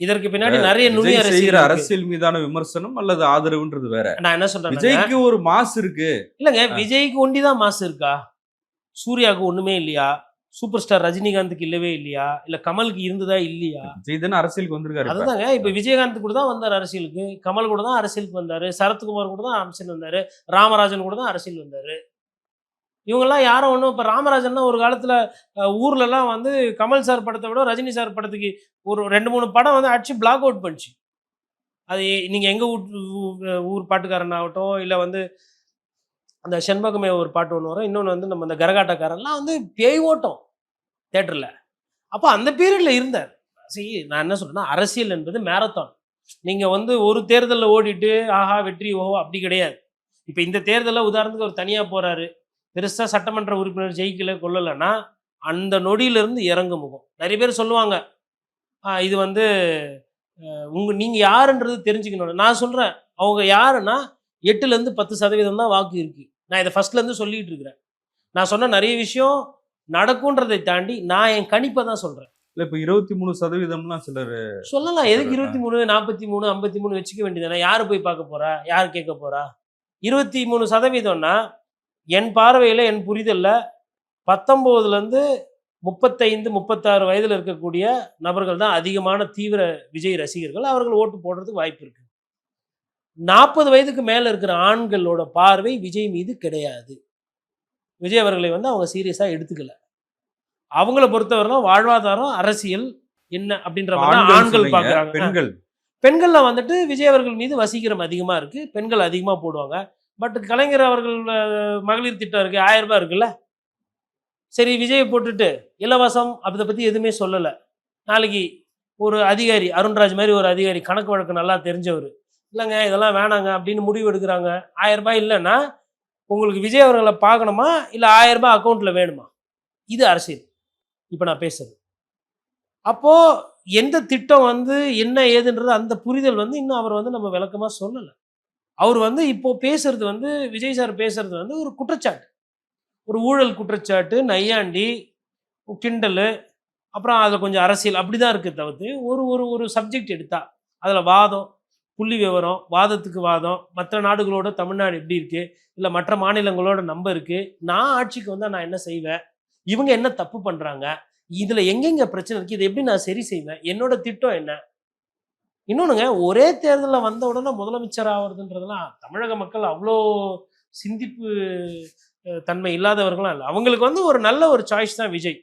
இதற்கு பின்னாடி நிறைய விஜய் அரசியல். அரசியல் மீதான விமர்சனம் அல்லது ஆதரவுன்றது வேற. நான் என்ன சொல்றேன் விஜய்க்கு ஒரு மாஸ் இருக்கு. இல்லங்க விஜய்க்கு ஒண்டிதான் மாசு இருக்கா? சூர்யாவுக்கு ஒண்ணுமே இல்லையா? சூப்பர் ஸ்டார் ரஜினிகாந்துக்கு இல்லவே இல்லையா? இல்ல கமலுக்கு இருந்ததா இல்லையா? விஜய் தானே அரசியலுக்கு வந்திருக்காரு. அதுதாங்க இப்ப விஜயகாந்த் கூட தான் வந்தார் அரசியலுக்கு. கமல் கூட தான் அரசியலுக்கு வந்தாரு. சரத்குமார் கூட தான் அரசியல் வந்தாரு. ராமராஜன் கூட தான் அரசியல் வந்தாரு. இவங்கெல்லாம் யாரும் ஒன்றும் இப்போ ராமராஜன்னா ஒரு காலத்தில் ஊர்லலாம் வந்து கமல் சார் படத்தை விட ரஜினி சார் படத்துக்கு ஒரு ரெண்டு மூணு படம் வந்து அடிச்சு பிளாக் அவுட் பண்ணிச்சு. அது நீங்கள் எங்கள் ஊர் ஊர் பாட்டுக்காரன் ஆகட்டும் இல்லை வந்து அந்த செண்பகமே ஒரு பாட்டு ஒன்று வரும். இன்னொன்று வந்து நம்ம அந்த கரகாட்டக்காரன்லாம் வந்து பேய் ஓட்டம் தேட்டரில். அப்போ அந்த பீரியடில் இருந்தார். சரி நான் என்ன சொல்கிறேன்னா அரசியல் என்பது மேரத்தான் நீங்கள் வந்து ஒரு தேர்தலில் ஓடிட்டு ஆஹா வெற்றி ஓஹோ அப்படி கிடையாது. இப்போ இந்த தேர்தலில் உதாரணத்துக்கு ஒரு தனியாக போகிறாரு பெருசாக சட்டமன்ற உறுப்பினர் ஜெயிக்கல கொள்ளலைன்னா அந்த நொடியிலிருந்து இறங்கு முகம். நிறைய பேர் சொல்லுவாங்க "ஆ, இது வந்து அஹ், உங்க நீங்கள் யாருன்றது தெரிஞ்சுக்கணும் நான் சொல்கிறேன் அவங்க யாருன்னா எட்டுலேருந்து பத்து சதவீதம் தான் வாக்கு இருக்குது நான் இதை ஃபர்ஸ்ட்லேருந்து சொல்லிட்டு இருக்கிறேன். நான் சொன்ன நிறைய விஷயம் நடக்குன்றதை தாண்டி நான் என் கணிப்பை தான் சொல்கிறேன் இல்ல இப்ப இருபத்தி மூணு சதவீதம்லாம் சிலர் சொல்லலாம் எதுக்கு இருபத்தி மூணு நாற்பத்தி மூணு ஐம்பத்தி மூணு வச்சுக்க வேண்டியதானே யார் போய் பார்க்க போறா? யார் கேட்க போறா? இருபத்தி மூணு சதவீதம்னா என் பார்வையில் என் புரிதலில் பத்தொம்போதுலேருந்து முப்பத்தைந்து முப்பத்தாறு வயதில் இருக்கக்கூடிய நபர்கள் தான் அதிகமான தீவிர விஜய் ரசிகர்கள். அவர்கள் ஓட்டு போடுறதுக்கு வாய்ப்பு இருக்கு. நாற்பது வயதுக்கு மேலே இருக்கிற ஆண்களோட பார்வை விஜய் மீது கிடையாது. விஜய் அவர்களை வந்து அவங்க சீரியஸாக எடுத்துக்கல. அவங்கள பொறுத்தவரைலாம் வாழ்வாதாரம் அரசியல் என்ன அப்படின்ற மாதிரி ஆண்கள் பார்க்குறாங்க. பெண்கள். பெண்கள்ல வந்துட்டு விஜய் அவர்கள் மீது வசீகரம் அதிகமா இருக்கு. பெண்கள் அதிகமா போடுவாங்க. பட் கலைஞர் அவர்கள் மகளிர் திட்டம் இருக்கு ஆயிரம் ரூபாய் இருக்குல்ல? சரி விஜயை போட்டுட்டு இலவசம் அதை பத்தி எதுவுமே சொல்லலை. நாளைக்கு ஒரு அதிகாரி அருண்ராஜ் மாதிரி ஒரு அதிகாரி கணக்கு வழக்கு நல்லா தெரிஞ்சவர். இல்லைங்க இதெல்லாம் வேணாங்க அப்படின்னு முடிவு எடுக்கிறாங்க. ஆயிரம் ரூபாய் இல்லைன்னா உங்களுக்கு விஜய் அவர்களை பார்க்கணுமா? இல்லை ஆயிரம் ரூபாய் அக்கௌண்ட்ல வேணுமா? இது அரசியல். இப்போ நான் பேசுறது. அப்போ எந்த திட்டம் வந்து என்ன ஏதுன்றது அந்த புரிதல் வந்து இன்னும் அவர் வந்து நம்ம விளக்கமா சொல்லலை. அவர் வந்து இப்போ பேசுறது வந்து விஜய் சார் பேசுறது வந்து ஒரு குற்றச்சாட்டு. ஒரு ஊழல் குற்றச்சாட்டு நையாண்டி கிண்டல் அப்புறம் அதில் கொஞ்சம் அரசியல் அப்படிதான் இருக்கு தவிர்த்து ஒரு ஒரு ஒரு சப்ஜெக்ட் எடுத்தா அதில் வாதம் புள்ளி விவரம் வாதத்துக்கு வாதம் மற்ற நாடுகளோட தமிழ்நாடு எப்படி இருக்கு இல்லை மற்ற மாநிலங்களோட நம்ப இருக்கு நான் ஆட்சிக்கு வந்தால் நான் என்ன செய்வேன் இவங்க என்ன தப்பு பண்ணுறாங்க இதில் எங்கெங்கே பிரச்சனை இருக்குது இதை எப்படி நான் சரி செய்வேன் என்னோட திட்டம் என்ன இன்னொன்னுங்க ஒரே தேர்தலில் வந்த உடனே முதலமைச்சர் ஆகிறதுன்றதுலாம் தமிழக மக்கள் அவ்வளோ சிந்திப்பு தன்மை இல்லாதவர்களாம் இல்லை. அவங்களுக்கு வந்து ஒரு நல்ல ஒரு சாய்ஸ் தான் விஜய்.